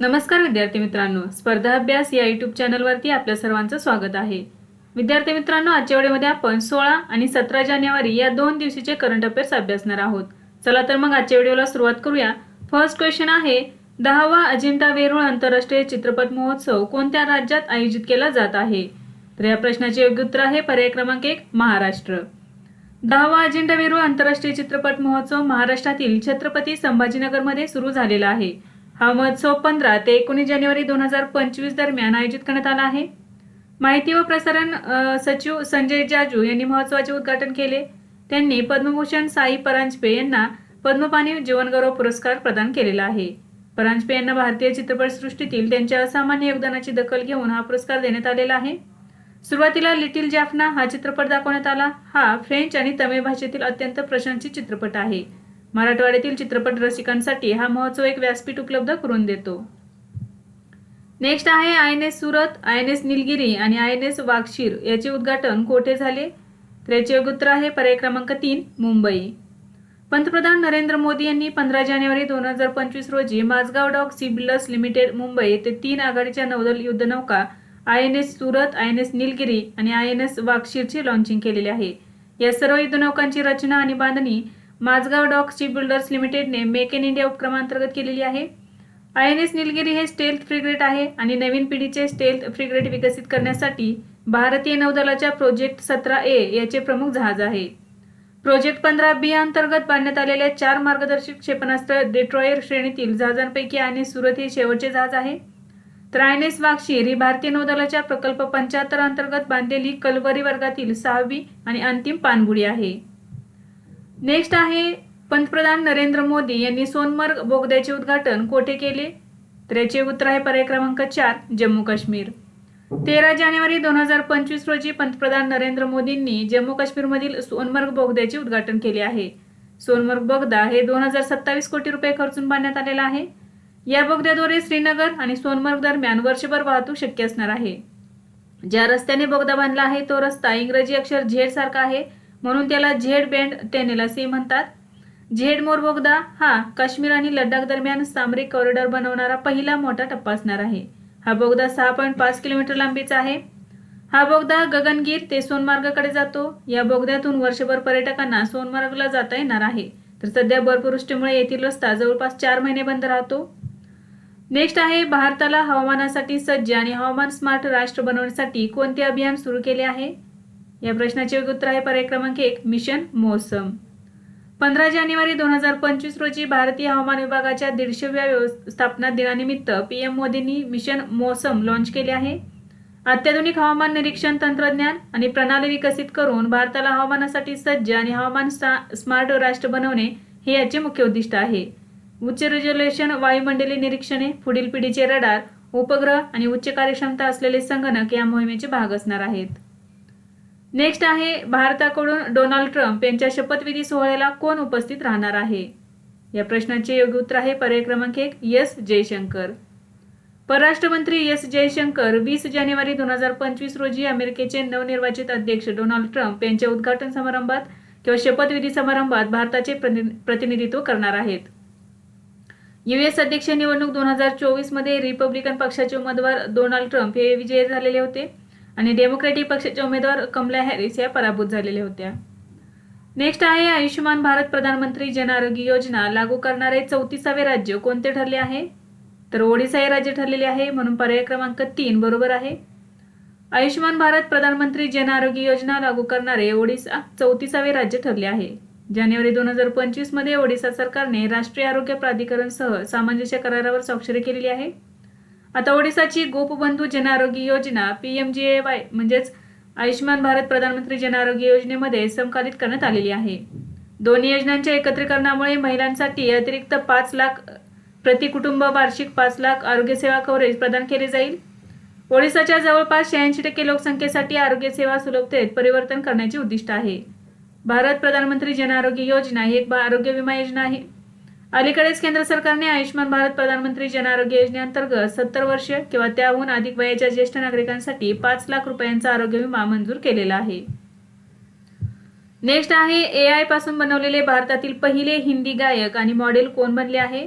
नमस्कार विद्यार्थी मित्रांनो. स्पर्धा अभ्यास या यूट्यूब चॅनलवरती आपल्या सर्वांचं स्वागत आहे. विद्यार्थी मित्रांनो आजच्या वेळेमध्ये आपण सोळा आणि सतरा जानेवारी या दोन दिवशीचे करंट अफेअर्स अभ्यासणार आहोत. चला तर मग आजच्या व्हिडिओला सुरुवात करूया. फर्स्ट क्वेश्चन आहे दहावा अजिंठा वेरूळ आंतरराष्ट्रीय चित्रपट महोत्सव कोणत्या राज्यात आयोजित केला जात आहे? तर या प्रश्नाचे योग्य उत्तर आहे पर्याय क्रमांक एक महाराष्ट्र. दहावा अजिंठा वेरूळ आंतरराष्ट्रीय चित्रपट महोत्सव महाराष्ट्रातील छत्रपती संभाजीनगरमध्ये सुरू झालेला आहे. महोत्सव पंधरा ते एकोणीस जानेवारी दोन हजार पंचवीस दरम्यान आयोजित करण्यात आला आहे. माहिती व प्रसारण सचिव संजय जाजू यांनी महोत्सवाचे उद्घाटन केले. त्यांनी पद्मभूषण साई परांजपे यांना पद्मपाणी जीवनगौरव पुरस्कार प्रदान केलेला आहे. परांजपे यांना भारतीय चित्रपटसृष्टीतील त्यांच्या असामान्य योगदानाची दखल घेऊन हा पुरस्कार देण्यात आलेला आहे. सुरुवातीला लिटिल जाफना हा चित्रपट दाखवण्यात आला. हा फ्रेंच आणि तमिळ भाषेतील अत्यंत प्रशंसित चित्रपट आहे. मराठवाड्यातील चित्रपट रसिकांसाठी हा महोत्सव एक व्यासपीठ उपलब्ध करून देतो. नेक्स्ट आहे I N S Surat I N S Nilgiri आणि आय एन एस वाघशीर. याचे उद्घाटन कोठे झाले? तर याचे उत्तर आहे पर्याय क्रमांक तीन मुंबई. पंतप्रधान नरेंद्र मोदी यांनी पंधरा जानेवारी दोन हजार पंचवीस रोजी Mazagon dock shipbuilders limited Mumbai येथे तीन आघाडीच्या नौदल युद्धनौका I N S Surat I N S Nilgiri आणि आय एन एस वाघशीरचे लॉन्चिंग केलेले आहे. या सर्व युद्धनौकांची रचना आणि बांधणी माझगाव डॉक शिप बिल्डर्स लिमिटेडने मेक इन इंडिया उपक्रमांतर्गत केलेली आहे. आय एन एस निलगिरी हे स्टेल्थ फ्रिग्रेट आहे आणि नवीन पिढीचे स्टेल्थ फ्रिग्रेट विकसित करण्यासाठी भारतीय नौदलाच्या प्रोजेक्ट सतरा ए याचे प्रमुख जहाज आहे. प्रोजेक्ट पंधरा बी अंतर्गत बांधण्यात आलेल्या चार मार्गदर्शक क्षेपणास्त्र डेट्रॉयर श्रेणीतील जहाजांपैकी आय एन एस सुरत हे शेवटचे जहाज आहे. तर आय एन एस वाक्षीर ही भारतीय नौदलाच्या प्रकल्प पंच्याहत्तर अंतर्गत बांधलेली कलवरी वर्गातील सहावी आणि अंतिम पाणबुडी आहे. नेक्स्ट आहे पंतप्रधान नरेंद्र मोदी यांनी सोनमर्ग बोगद्याचे उद्घाटन कोठे केले? तर याचे उत्तर आहे पर्याय क्रमांक चार जम्मू काश्मीर. तेरा जानेवारी दोन हजार पंचवीस रोजी पंतप्रधान नरेंद्र मोदींनी जम्मू काश्मीरमधील सोनमर्ग बोगद्याचे उद्घाटन केले आहे. सोनमर्ग बोगदा हे दोन हजार सत्तावीस कोटी रुपये खर्चून बांधण्यात आलेला आहे. या बोगद्याद्वारे श्रीनगर आणि सोनमर्ग दरम्यान वर्षभर वाहतूक शक्य असणार आहे. ज्या रस्त्याने बोगदा बांधला आहे तो रस्ता इंग्रजी अक्षर झेड सारखा आहे. म्हणून त्याला झेड बँड टेनेल असे म्हणतात. झेड मोर बोगदा हा काश्मीर आणि लडाख दरम्यान सामरिक कॉरिडॉर बनवणारा पहिला मोठा टप्पा असणार आहे. हा बोगदा सहा पॉईंट पाच किलोमीटर लांबीचा आहे. हा बोगदा गगनगीर ते सोनमार्गाकडे जातो. या बोगद्यातून वर्षभर पर्यटकांना सोनमार्गला जाता येणार आहे. तर सध्या बर्फवृष्टीमुळे येथील रस्ता जवळपास चार महिने बंद राहतो. नेक्स्ट आहे भारताला हवामानासाठी सज्ज आणि हवामान स्मार्ट राष्ट्र बनवण्यासाठी कोणते अभियान सुरू केले आहे? या प्रश्नाचे उत्तर आहे पर्याय क्रमांक एक मिशन मोसम. पंधरा जानेवारी दोन हजार पंचवीस रोजी भारतीय हवामान विभागाच्या दीडशेव्या व्यवस्थापना दिनानिमित्त पीएम मोदींनी मिशन मोसम लॉन्च केले आहे. अत्याधुनिक हवामान निरीक्षण तंत्रज्ञान आणि प्रणाली विकसित करून भारताला हवामानासाठी सज्ज आणि हवामान स्मार्ट राष्ट्र बनवणे हे याचे मुख्य उद्दिष्ट आहे. उच्च रिझोल्युशन वायुमंडलीय निरीक्षणे पुढील पिढीचे रडार उपग्रह आणि उच्च कार्यक्षमता असलेले संगणक या मोहिमेचे भाग असणार आहेत. नेक्स्ट आहे भारताकडून डोनाल्ड ट्रम्प यांच्या शपथविधी सोहळ्याला कोण उपस्थित राहणार आहे? या प्रश्नाचे योग्य उत्तर आहे पर्याय क्रमांक एक एस जयशंकर. परराष्ट्र मंत्री एस जयशंकर वीस जानेवारी दोन हजार पंचवीस रोजी अमेरिकेचे नवनिर्वाचित अध्यक्ष डोनाल्ड ट्रम्प यांच्या उद्घाटन समारंभात किंवा शपथविधी समारंभात भारताचे प्रति- प्रतिनिधित्व करणार आहेत. युएस अध्यक्ष निवडणूक दोन हजार चोवीसमध्ये रिपब्लिकन पक्षाचे उमेदवार डोनाल्ड ट्रम्प हे विजयी झालेले होते. आणि डेमोक्रॅटिक पक्षाचे उमेदवार कमला हॅरिस या पराभूत झालेल्या होत्या. नेक्स्ट आहे आयुष्यमान भारत प्रधानमंत्री जन आरोग्य योजना लागू करणारे चौतीसावे राज्य कोणते ठरले आहे? तर ओडिसा हे राज्य ठरलेले आहे म्हणून पर्याय क्रमांक तीन बरोबर आहे. आयुष्यमान भारत प्रधानमंत्री जन आरोग्य योजना लागू करणारे ओडिसा चौतीसावे राज्य ठरले आहे. जानेवारी दोन हजार पंचवीसमध्ये ओडिसा सरकारने राष्ट्रीय आरोग्य प्राधिकरणसह सामंजस्य करारावर स्वाक्षरी केलेली आहे. आता ओडिसाची Gopabandhu Jan Arogya Yojana P M J A Y म्हणजेच आयुष्यमान भारत प्रधानमंत्री जन आरोग्य योजनेमध्ये समकालित करण्यात आलेली आहे. दोन्ही योजनांच्या एकत्रीकरणामुळे महिलांसाठी अतिरिक्त पाच लाख प्रति कुटुंब वार्षिक पाच लाख आरोग्यसेवा कव्हरेज प्रदान केले जाईल. ओडिसाच्या जवळपास शहाऐंशी टक्के लोकसंख्येसाठी आरोग्यसेवा सुलभतेत परिवर्तन करण्याचे उद्दिष्ट आहे. भारत प्रधानमंत्री जन आरोग्य योजना ही एक आरोग्य विमा योजना आहे. अलीकडेच केंद्र सरकारने आयुष्यमान भारत प्रधानमंत्री जन आरोग्य योजनेअंतर्गत सत्तर वर्ष किंवा त्याहून अधिक वयाच्या ज्येष्ठ नागरिकांसाठी पाच लाख रुपयांचा आरोग्य विमा मंजूर केलेला आहे. नेक्स्ट आहे ए आयपासून बनवलेले भारतातील पहिले हिंदी गायक आणि मॉडेल कोण बनले आहे?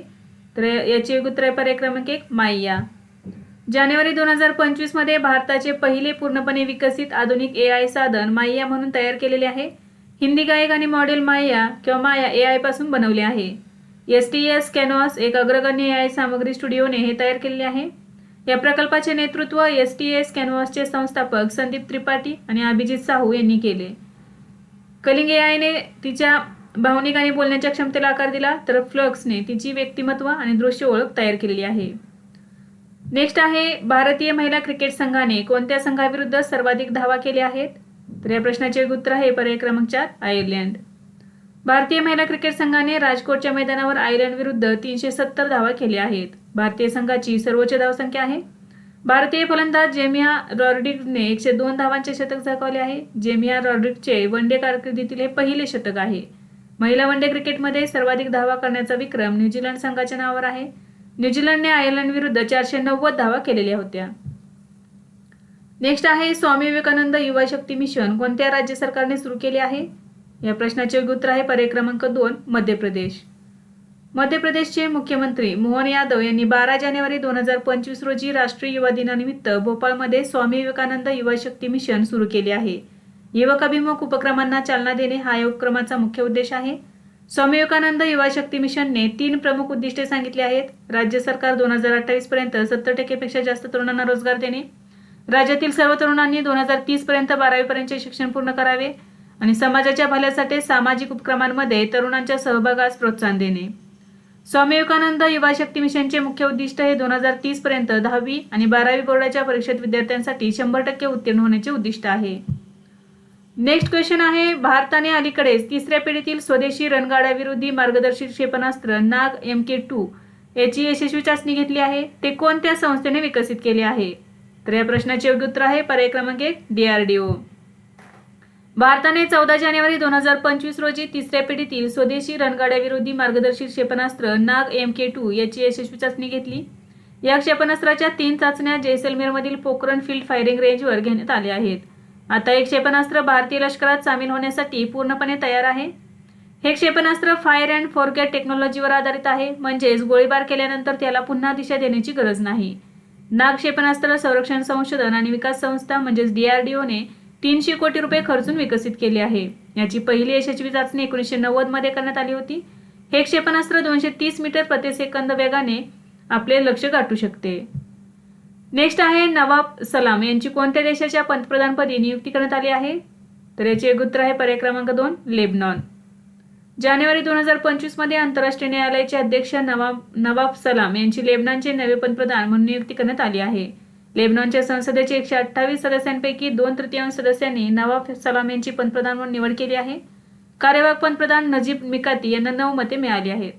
तर याची एक उत्तर पर्याय क्रमांक एक माय्या जानेवारी दोन हजार पंचवीसमध्ये भारताचे पहिले पूर्णपणे विकसित आधुनिक ए आय साधन माया म्हणून तयार केलेले आहे. हिंदी गायक आणि मॉडेल माया किंवा माया ए आयपासून बनवले आहे. एस टी एस कॅनॉस एक अग्रगण्य ए आय सामग्री स्टुडिओने हे तयार केलेले आहे. या प्रकल्पाचे नेतृत्व एस टी एस कॅनव्हासचे संस्थापक संदीप त्रिपाठी आणि अभिजित साहू यांनी केले. कलिंग ए आयने तिच्या भावनिक आणि बोलण्याच्या क्षमतेला आकार दिला तर फ्लक्सने तिची व्यक्तिमत्व आणि दृश्य ओळख तयार केलेली आहे. नेक्स्ट आहे भारतीय महिला क्रिकेट संघाने कोणत्या संघाविरुद्ध सर्वाधिक धावा केल्या आहेत? तर या प्रश्नाचे उत्तर आहे पर्याय क्रमांक चार आयर्लंड. भारतीय महिला क्रिकेट संघाने राजकोटच्या मैदानावर आयर्लंड विरुद्ध तीनशे सत्तर धावा केल्या आहेत. भारतीय संघाची सर्वोच्च धावसंख्या आहे. भारतीय फलंदाज जेमिया रॉड्रिग्सने एकशे दोन धावांचे शतक झळकावले आहे. जेमिया रॉड्रिग्सचे वनडे कारकिर्दीतील हे पहिले शतक आहे. महिला वनडे क्रिकेटमध्ये सर्वाधिक धावा करण्याचा विक्रम न्यूझीलंड संघाच्या नावावर आहे. न्यूझीलंडने आयर्लंड विरुद्ध चारशे नव्वद धावा केलेल्या होत्या. नेक्स्ट आहे स्वामी विवेकानंद युवा शक्ती मिशन. कोणत्या राज्य सरकारने सुरू केले आहे? या प्रश्नाचे उत्तर आहे पर्याय क्रमांक दोन मध्य प्रदेश. मध्य प्रदेशचे मुख्यमंत्री मोहन यादव यांनी बारा जानेवारी दोन हजार पंचवीस रोजी राष्ट्रीय युवा दिनानिमित्त भोपाळमध्ये स्वामी विवेकानंद युवा शक्ती मिशन सुरू केले आहे. युवक अभिमुख उपक्रमांना चालना देणे हा या उपक्रमाचा मुख्य उद्देश आहे. स्वामी विवेकानंद युवा शक्ती मिशनने तीन प्रमुख उद्दिष्टे सांगितली आहेत. राज्य सरकार दोन हजार अठ्ठावीस पर्यंत सत्तर टक्केपेक्षा जास्त तरुणांना रोजगार देणे. राज्यातील सर्व तरुणांनी दोन हजार तीस पर्यंत बारावीपर्यंतचे शिक्षण पूर्ण करावे. आणि समाजाच्या भल्यासाठी सामाजिक उपक्रमांमध्ये तरुणांच्या सहभागास प्रोत्साहन देणे. स्वामी विवेकानंद युवा शक्ती मिशनचे मुख्य उद्दिष्ट हे दोन हजार तीस पर्यंत दहावी आणि बारावी बोर्डाच्या परीक्षेत विद्यार्थ्यांसाठी शंभर टक्के उत्तीर्ण होण्याचे उद्दिष्ट आहे. नेक्स्ट क्वेश्चन आहे भारताने अलीकडेच तिसऱ्या पिढीतील स्वदेशी रणगाड्याविरोधी मार्गदर्शित क्षेपणास्त्र नाग एम के टू याची यशस्वी चाचणी घेतली आहे. ते कोणत्या संस्थेने विकसित केले आहे? तर या प्रश्नाचे योग्य उत्तर आहे पर्याय क्रमांक एक डीआरडीओ भारताने चौदा जानेवारी दोन हजार पंचवीस रोजी तिसऱ्या पिढीतील स्वदेशी रणगाड्याविरोधी मार्गदर्शित क्षेपणास्त्र नाग एम के टू याची यशस्वी चाचणी घेतली. या क्षेपणास्त्राच्या तीन चाचण्या जैसलमेरमधील पोखरण फील्ड फायरिंग रेंजवर घेण्यात आल्या आहेत. आता हे क्षेपणास्त्र भारतीय लष्करात सामील होण्यासाठी पूर्णपणे तयार आहे. हे क्षेपणास्त्र फायर अँड फॉरगेट टेक्नॉलॉजीवर आधारित आहे म्हणजेच गोळीबार केल्यानंतर त्याला पुन्हा दिशा देण्याची गरज नाही. नाग क्षेपणास्त्र संरक्षण संशोधन आणि विकास संस्था म्हणजेच डीआरडीओने तीनशे कोटी रुपये खर्चून विकसित केले आहे. याची पहिली यशस्वी चाचणी एकोणीसशे नव्वदमध्ये करण्यात आली होती. हे क्षेपणास्त्र दोनशे तीस मीटर प्रतिसेकंद वेगाने आपले लक्ष गाठू शकते. नेक्स्ट आहे नवाब सलाम. यांची कोणत्या देशाच्या पंतप्रधानपदी नियुक्ती करण्यात आली आहे? तर याचे एक उत्तर आहे पर्याय क्रमांक दोन लेबनॉन. जानेवारी दोन हजार पंचवीसमध्ये आंतरराष्ट्रीय न्यायालयाचे अध्यक्ष नवाब नवाब सलाम यांची लेबनॉनचे नवे पंतप्रधान म्हणून नियुक्ती करण्यात आली आहे. लेबनॉनच्या संसदेचे एकशे अठ्ठावीस सदस्यांपैकी दोन तृतीयांश सदस्यांनी नवाब सलाम यांची पंतप्रधान म्हणून निवड केली आहे. कार्यवाहक पंतप्रधान नजीब मिकाती यांना नऊ मते मिळाली आहेत.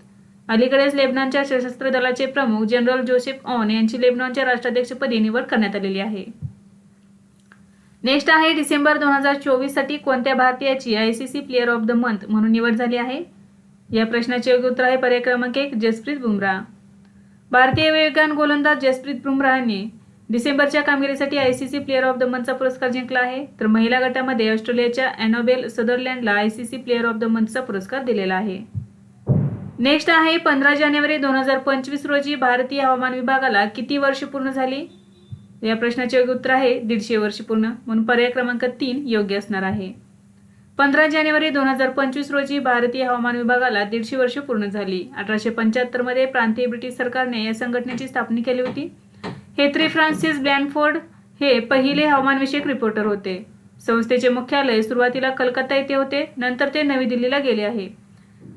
अलीकडेच लेबनॉनच्या सशस्त्र दलाचे प्रमुख जनरल जोसेफ ऑन यांची लेबनॉनच्या राष्ट्राध्यक्षपदी निवड करण्यात आलेली आहे. नेक्स्ट आहे डिसेंबर दोन हजार चोवीससाठी कोणत्या भारतीयाची ICC player of the month म्हणून निवड झाली आहे? या प्रश्नाचे योग्य उत्तर आहे पर्याय क्रमांक एक जसप्रीत बुमराह. भारतीय वेगवान गोलंदाज जसप्रीत बुमराहने डिसेंबरच्या कामगिरीसाठी आयसीसी प्लेअर ऑफ द मंथचा पुरस्कार जिंकला आहे. तर महिला गटामध्ये ऑस्ट्रेलियाच्या अॅनोबेल सदरलँडला आयसीसी प्लेअर ऑफ द मंथचा पुरस्कार दिलेला आहे. नेक्स्ट आहे पंधरा जानेवारी दोन हजार पंचवीस रोजी भारतीय हवामान विभागाला किती वर्ष पूर्ण झाली? या प्रश्नाचे योग्य उत्तर आहे दीडशे वर्ष पूर्ण. म्हणून पर्याय क्रमांक तीन योग्य असणार आहे. पंधरा जानेवारी दोन हजार पंचवीस रोजी भारतीय हवामान विभागाला दीडशे वर्ष पूर्ण झाली. अठराशे पंच्याहत्तरमध्ये प्रांतीय ब्रिटिश सरकारने या संघटनेची स्थापना केली होती. हेत्री फ्रान्सिस ब्लॅनफोर्ड हे पहिले हवामानविषयक रिपोर्टर होते. संस्थेचे मुख्यालय सुरुवातीला कलकत्ता येथे होते नंतर ते नवी दिल्लीला गेले आहे.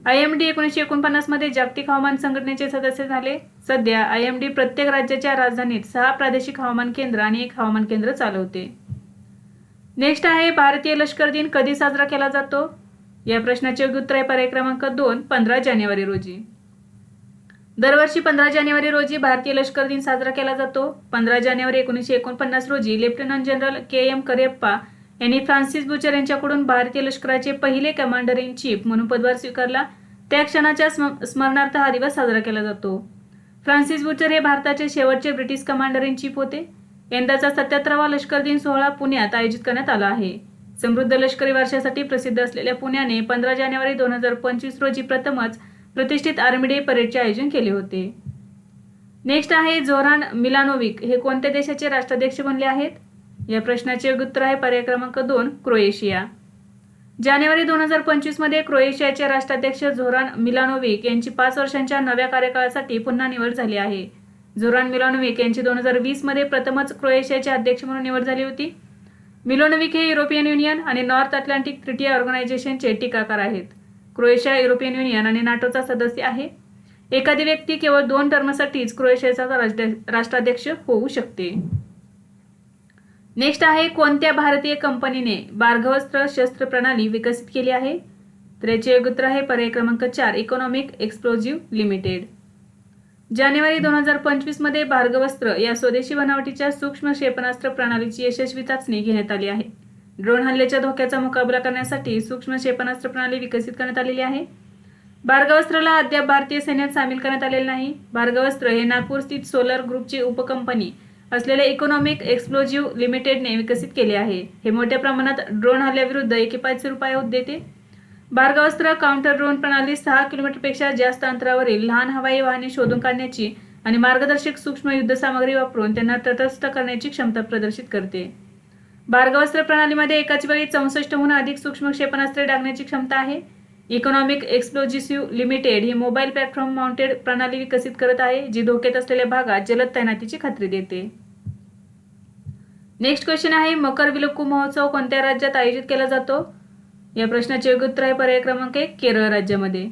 आय एम डी एकोणीसशे एकोणपन्नासमध्ये जागतिक हवामान संघटनेचे सदस्य झाले. सध्या आय एम डी प्रत्येक राज्याच्या राजधानीत सहा प्रादेशिक हवामान केंद्र आणि एक हवामान केंद्र चालवते. नेक्स्ट आहे भारतीय लष्कर दिन कधी साजरा केला जातो? या प्रश्नाचे उत्तर आहे पर्याय क्रमांक दोन पंधरा जानेवारी रोजी. दरवर्षी पंधरा जानेवारी रोजी भारतीय लष्कर दिन साजरा केला जातो. पंधरा जानेवारी एकोणीसशे एकोणपन्नास रोजी lieutenant general K M Cariappa यांनी फ्रान्सिस बुचर यांच्याकडून भारतीय लष्कराचे पहिले कमांडर इन चीफ म्हणून पदभार स्वीकारला. त्या क्षणाच्या स्मरणार्थ हा दिवस साजरा केला जातो. फ्रान्सिस बुचर हे भारताचे शेवटचे ब्रिटिश कमांडर इन चीफ होते. यंदाचा सत्याहत्तरावा लष्कर दिन सोहळा पुण्यात आयोजित करण्यात आला आहे. समृद्ध लष्करी वारशासाठी प्रसिद्ध असलेल्या पुण्याने पंधरा जानेवारी दोन हजार पंचवीस रोजी प्रथमच प्रतिष्ठित आर्मी डे परेडचे आयोजन केले होते. नेक्स्ट आहे झोरान मिलानोविक. हे कोणत्या देशाचे राष्ट्राध्यक्ष बनले आहेत? या प्रश्नाचे उत्तर आहे पर्याय क्रमांक दोन क्रोएशिया. जानेवारी दोन हजार पंचवीसमध्ये क्रोएशियाचे राष्ट्राध्यक्ष झोरान मिलानोविक यांची पाच वर्षांच्या नव्या कार्यकाळासाठी पुन्हा निवड झाली आहे. झोरान मिलानोविक यांची दोन हजार वीसमध्ये प्रथमच क्रोएशियाचे अध्यक्ष म्हणून निवड झाली होती. मिलोनोविक हे युरोपियन युनियन आणि नॉर्थ अटलांटिक ट्रिटी ऑर्गनायझेशनचे टीकाकार आहेत. क्रोएशिया युरोपियन युनियन आणि नाटोचा सदस्य आहे. एखादी व्यक्ती केवळ दोन टर्मसाठीच क्रोएशियाचा राष्ट्र- राष्ट्राध्यक्ष होऊ शकते. नेक्स्ट आहे कोणत्या भारतीय कंपनीने बार्गवस्त्र शस्त्र प्रणाली विकसित केली आहे? तर याचे योग्य उत्तर आहे पर्याय क्रमांक चार इकॉनॉमिक एक्सप्लोजिव्ह लिमिटेड. जानेवारी दोन हजार पंचवीसमध्ये भार्गवस्त्र या स्वदेशी बनावटीच्या सूक्ष्म क्षेपणास्त्र प्रणालीची यशस्वी चाचणी घेण्यात आली आहे. ड्रोन हल्ल्याच्या धोक्याचा मुकाबला करण्यासाठी सूक्ष्म क्षेपणास्त्र प्रणाली विकसित करण्यात आलेली आहे. भार्गवस्त्रला अद्याप भारतीय सैन्यात सामील करण्यात आलेले नाही. भार्गवस्त्र हे नागपूर स्थित सोलर ग्रुपची उपकंपनी असलेल्या इकॉनॉमिक एक्सप्लोजिव्ह लिमिटेडने विकसित केले आहे. हे मोठ्या प्रमाणात ड्रोन हल्ल्याविरुद्ध एकेपायचे उपाय देते. भार्गवस्त्र काउंटर ड्रोन प्रणाली सहा किलोमीटरपेक्षा जास्त अंतरावरील लहान हवाई वाहने शोधून काढण्याची आणि मार्गदर्शक सूक्ष्म युद्ध सामग्री वापरून त्यांना तटस्थ करण्याची क्षमता प्रदर्शित करते. बार्गवस्त्र प्रणालीमध्ये एकाच वेळी चौसष्टहून अधिक सूक्ष्म क्षेपणास्त्रे डागण्याची क्षमता आहे. इकॉनॉमिक एक्सप्लोजिसिव्ह लिमिटेड ही मोबाईल प्लॅटफॉर्म माउंटेड प्रणाली विकसित करत आहे जी धोक्यात असलेल्या भागात जलद तैनातीची खात्री देते. नेक्स्ट क्वेश्चन आहे मकर विलक्कू महोत्सव कोणत्या राज्यात आयोजित केला जातो? या प्रश्नाचे योग्य उत्तर आहे पर्याय क्रमांक एक केरळ राज्यामध्ये.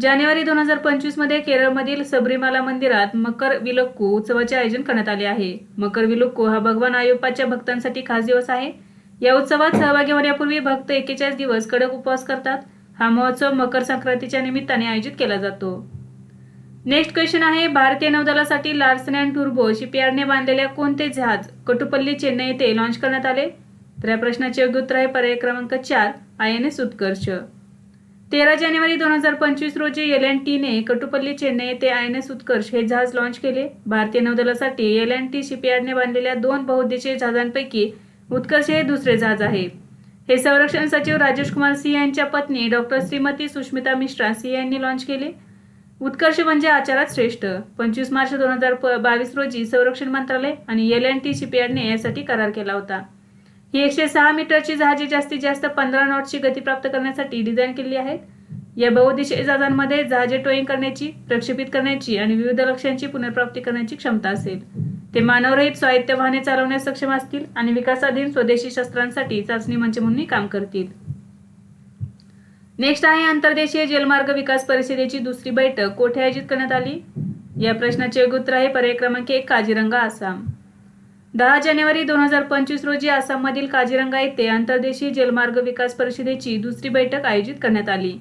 जानेवारी दोन हजार पंचवीसमध्ये केरळमधील सबरीमाला मंदिरात मकर विलक्कू उत्सवाचे आयोजन करण्यात आले आहे. मकर विलक्कू हा भगवान आयोपाच्या भक्तांसाठी खास दिवस आहे. या उत्सवात सहभागी होण्यापूर्वी भक्त एकेचाळीस दिवस कडक उपवास करतात. हा महोत्सव मकर संक्रांतीच्या निमित्ताने आयोजित केला जातो. नेक्स्ट क्वेश्चन आहे भारतीय नौदलासाठी लार्सन अँड टुर्बो शिपयार्डने बांधलेल्या कोणते जहाज कटुपल्ली चेन्नई येथे लॉन्च करण्यात आले? तर या प्रश्नाचे योग्य उत्तर आहे पर्याय क्रमांक चार आय एन एस उत्कर्ष. तेरा जानेवारी दोन हजार पंचवीस रोजी एल एन टीने कटुपल्ली चेन्नई येथे आय एन एस उत्कर्ष हे जहाज लॉन्च केले. भारतीय नौदलासाठी एल अँड टी शिपयार्डने बांधलेल्या दोन बहुद्देशीय जहाजांपैकी उत्कर्ष हे दुसरे जहाज आहे. हे संरक्षण सचिव राजेश कुमार सिंह यांच्या पत्नी डॉक्टर श्रीमती सुष्मिता मिश्रा सिंह यांनी लॉन्च केले. उत्कर्ष म्हणजे आचारात श्रेष्ठ. पंचवीस मार्च दोन हजार बावीस रोजी संरक्षण मंत्रालय आणि एल एन टी शिपयार्डने यासाठी करार केला होता. ही एकशे सहा मीटरची जहाजे जास्तीत जास्त पंधरा नॉटची गती प्राप्त करण्यासाठी डिझाईन केली आहेत. या बहुउद्देशीय जहाजांमध्ये जहाजे टोईंग करण्याची प्रक्षेपित करण्याची आणि विविध लक्ष्यांची पुनर्प्राप्ती करण्याची क्षमता असेल. ते मानवरहित स्वायत्त वाहने चालवण्यास सक्षम असतील आणि विकासाधीन स्वदेशी शस्त्रांसाठी चाचणी मंच म्हणूनही काम करतील. नेक्स्ट आहे अंतर्देशीय जलमार्ग विकास परिषदेची दुसरी बैठक कोठे आयोजित करण्यात आली? या प्रश्नाचे उत्तर आहे पर्याय क्रमांक एक काजीरंगा आसाम. दहा जानेवारी दोन हजार पंचवीस रोजी आसाममधील काजीरंगा येथे आंतरदेशीय जलमार्ग विकास परिषदेची दुसरी बैठक आयोजित करण्यात आली.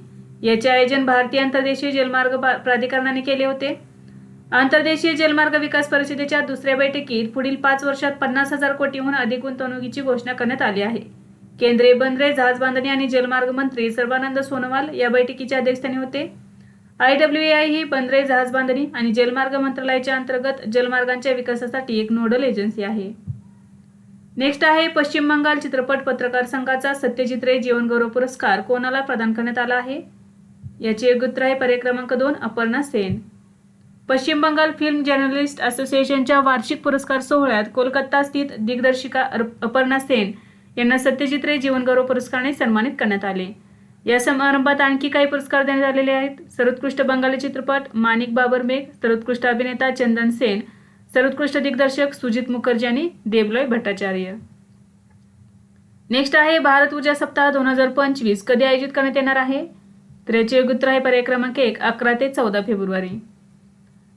याचे आयोजन भारतीय आंतरदेशीय जलमार्ग प्राधिकरणाने केले होते. आंतरदेशीय जलमार्ग विकास परिषदेच्या दुसऱ्या बैठकीत पुढील पाच वर्षात पन्नास हजार कोटीहून अधिक गुंतवणुकीची घोषणा करण्यात आली आहे. केंद्रीय बंदरे जहाज बांधणी आणि जलमार्ग मंत्री सर्वानंद सोनोवाल या बैठकीच्या अध्यक्षस्थानी होते. आय डब्ल्यू आय ही बंदरे जहाजबांधणी आणि जलमार्ग मंत्रालयाच्या अंतर्गत जलमार्गांच्या विकासासाठी एक नोडल एजन्सी आहे. नेक्स्ट आहे पश्चिम बंगाल चित्रपट पत्रकार संघाचा सत्यजित रे जीवनगौरव पुरस्कार कोणाला प्रदान करण्यात आला आहे? याचे एक उत्तर आहे पर्याय क्रमांक दोन अपर्णा सेन. पश्चिम बंगाल फिल्म जर्नलिस्ट असोसिएशनच्या वार्षिक पुरस्कार सोहळ्यात कोलकाता स्थित दिग्दर्शिका अर- अपर्णा सेन यांना सत्यजित रे जीवनगौरव पुरस्काराने सन्मानित करण्यात आले. या समारंभात आणखी काही पुरस्कार देण्यात आलेले आहेत. सर्वोत्कृष्ट बंगाली चित्रपट माणिक बाबर मेघ सर्वोत्कृष्ट अभिनेता चंदन सेन सर्वोत्कृष्ट दिग्दर्शक सुजित मुखर्जी आणि देवलॉय भट्टाचार्य. नेक्स्ट आहे भारत ऊर्जा सप्ताह दोन हजार पंचवीस. कधी आयोजित करण्यात येणार आहे? तर याचे उत्तर आहे पर्याय क्रमांक एक अकरा ते चौदा फेब्रुवारी.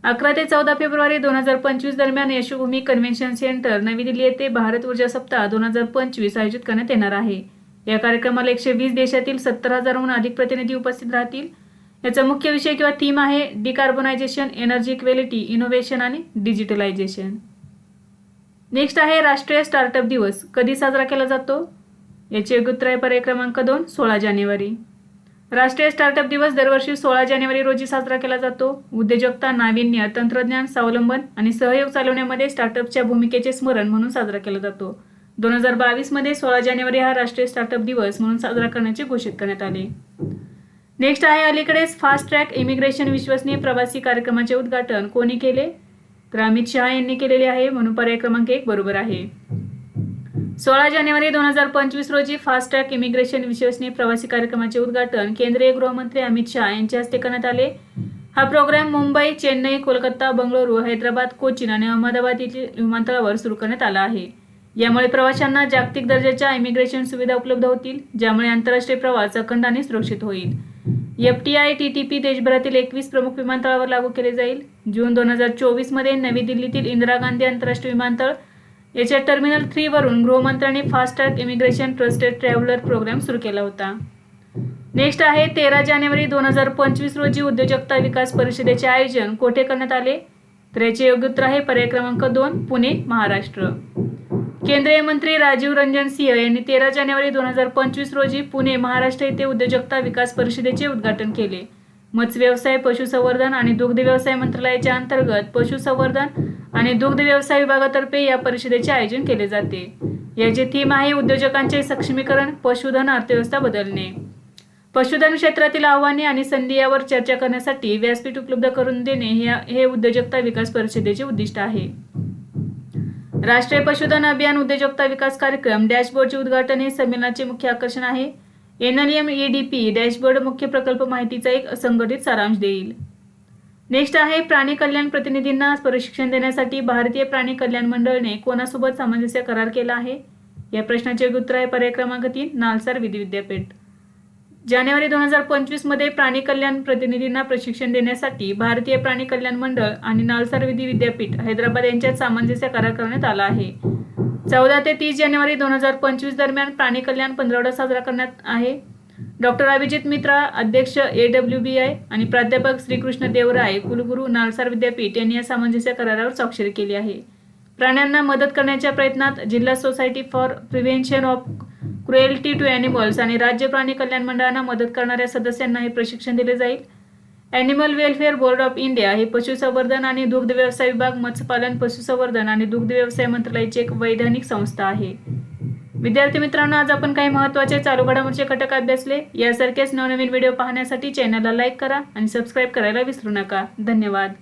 अकरा ते चौदा फेब्रुवारी दोन हजार पंचवीस दरम्यान यशोभूमी कन्व्हेन्शन सेंटर नवी दिल्ली येथे भारत ऊर्जा सप्ताह दोन हजार पंचवीस आयोजित करण्यात येणार आहे. या कार्यक्रमाला एकशे वीस देशातील सत्तर हजारहून अधिक प्रतिनिधी उपस्थित राहतील. याचा मुख्य विषय किंवा थीम आहे डिकार्बोनायझेशन एनर्जी इक्वेलिटी इनोव्हेशन आणि डिजिटलायझेशन नेक्स्ट आहे राष्ट्रीय स्टार्टअप दिवस. कधी साजरा केला जातो? याचे योग्य उत्तर आहे पर्याय क्रमांक दोन सोळा जानेवारी. राष्ट्रीय स्टार्टअप दिवस दरवर्षी सोळा जानेवारी रोजी साजरा केला जातो. उद्योजकता नाविन्य तंत्रज्ञान स्वावलंबन आणि सहयोग चालवण्यामध्ये स्टार्टअपच्या भूमिकेचे स्मरण म्हणून साजरा केला जातो. दोन हजार बावीसमध्ये सोळा जानेवारी हा राष्ट्रीय स्टार्टअप दिवस म्हणून साजरा करण्याचे घोषित करण्यात आले. नेक्स्ट आहे अलीकडेच फास्ट ट्रॅक इमिग्रेशन विश्वसनीय प्रवासी कार्यक्रमाचे उद्घाटन. कोणी केले? तर अमित शहा यांनी केलेले आहे म्हणून पर्याय क्रमांक एक बरोबर आहे. सोळा जानेवारी दोन हजार पंचवीस रोजी फास्ट ट्रॅक इमिग्रेशन विश्वसनीय प्रवासी कार्यक्रमाचे उद्घाटन केंद्रीय गृहमंत्री अमित शहा यांच्या हस्ते करण्यात आले. हा प्रोग्राम मुंबई चेन्नई कोलकाता बंगळुरू हैदराबाद कोचीन आणि अहमदाबाद येथील विमानतळावर सुरू करण्यात आला आहे. यामुळे प्रवाशांना जागतिक दर्जाच्या इमिग्रेशन सुविधा उपलब्ध होतील ज्यामुळे आंतरराष्ट्रीय प्रवास अखंड आणि सुरक्षित होईल. F T I T T P देशभरातील एकवीस प्रमुख विमानतळावर लागू केले जाईल. जून दोन हजार चोवीसमध्ये नवी दिल्लीतील इंदिरा गांधी आंतरराष्ट्रीय विमानतळ याच्या टर्मिनल थ्रीवरून गृहमंत्र्यांनी FASTag immigration trusted traveller programme सुरू केला होता. नेक्स्ट आहे तेरा जानेवारी दोन हजार पंचवीस रोजी उद्योजकता विकास परिषदेचे आयोजन कोठे करण्यात आले? तर याचे योग्य उत्तर आहे पर्याय क्रमांक दोन पुणे महाराष्ट्र. केंद्रीय मंत्री राजीव रंजन सिंह यांनी तेरा जानेवारी दोन हजार पंचवीस रोजी पुणे महाराष्ट्र येथे उद्योजकता विकास परिषदेचे उद्घाटन केले. मत्स्य व्यवसाय पशुसंवर्धन आणि दुग्ध व्यवसाय मंत्रालयाच्या अंतर्गत पशुसंवर्धन आणि दुग्ध व्यवसाय विभागातर्फे या परिषदेचे आयोजन केले जाते. याची थीम आहे उद्योजकांचे सक्षमीकरण पशुधन अर्थव्यवस्था बदलणे. पशुधन क्षेत्रातील आव्हाने आणि संधी यावर चर्चा करण्यासाठी व्यासपीठ उपलब्ध करून देणे हे उद्योजकता विकास परिषदेचे उद्दिष्ट आहे. राष्ट्रीय पशुधन अभियान उद्योजकता विकास कार्यक्रम डॅशबोर्डचे उद्घाटन हे संमेलनाचे मुख्य आकर्षण आहे. एनएलएम ईडीपी डॅशबोर्ड मुख्य प्रकल्प माहितीचा एक संघटित सारांश देईल. नेक्स्ट आहे प्राणी कल्याण प्रतिनिधींना प्रशिक्षण देण्यासाठी भारतीय प्राणी कल्याण मंडळने कोणासोबत सामंजस्य करार केला आहे? या प्रश्नाचे उत्तर आहे पर्याय क्रमांक तीन नालसार विधी विद्यापीठ. जानेवारी दोन हजार पंचवीसमध्ये प्राणी कल्याण प्रतिनिधींना प्रशिक्षण देण्यासाठी भारतीय प्राणी कल्याण मंडळ आणि नालसार विधी विद्यापीठ हैदराबाद यांच्यात सामंजस्य करार करण्यात आला आहे. चौदा ते तीस जानेवारी दोन हजार पंचवीस दरम्यान प्राणी कल्याण पंधरवडा साजरा करण्यात आहे. डॉक्टर अभिजित मित्रा अध्यक्ष ए डब्ल्यू बी आय आणि प्राध्यापक श्रीकृष्ण देवराय कुलगुरू नालसार विद्यापीठ यांनी या सामंजस्य करारावर स्वाक्षरी केली आहे. प्राण्यांना मदत करण्याच्या प्रयत्नात जिल्हा society for prevention of cruelty to animals आणि राज्य प्राणी कल्याण मंडळांना मदत करणाऱ्या सदस्यांना हे प्रशिक्षण दिले जाईल. Animal welfare board of India हे पशुसंवर्धन आणि दुग्ध व्यवसाय विभाग मत्स्यपालन पशुसंवर्धन आणि दुग्ध व्यवसाय मंत्रालयाची एक वैधानिक संस्था आहे. विद्यार्थी मित्रांनो आज आपण काही महत्त्वाचे चालू घडामोडीचे घटक अभ्यासले. यासारखेच नवनवीन व्हिडिओ पाहण्यासाठी चॅनलला लाईक करा आणि सबस्क्राईब करायला विसरू नका. धन्यवाद.